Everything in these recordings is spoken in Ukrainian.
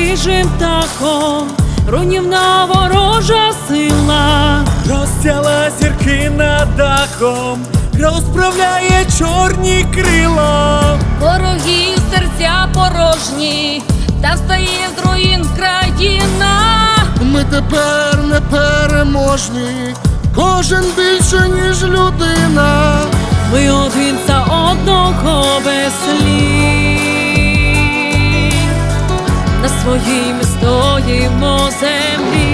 Хижим птахом, руйнівна ворожа сила. Розцяла зірки над дахом, розправляє чорні крила. Ворогів серця порожні, та встає з руїн країна. Ми тепер не переможні, кожен більше, ніж людина. Ми один за одного без слів. На своїм стоїмо землі.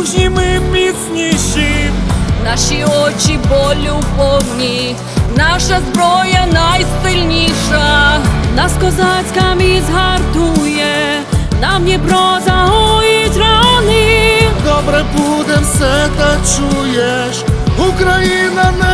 Стали мужніми міцніші. Наші очі болю повні, наша зброя найсильніша. Нас козацька міць гартує, нам Дніпро загоїть рани. Добре буде все, та чуєш, Україна не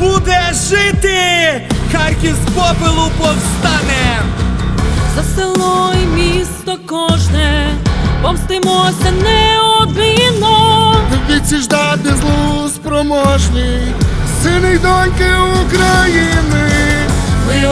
буде жити, Харків з попелу повстане. За село і місто кожне, помстимося неодмінно. Віці ждати злу спроможні, сини й доньки України. Ми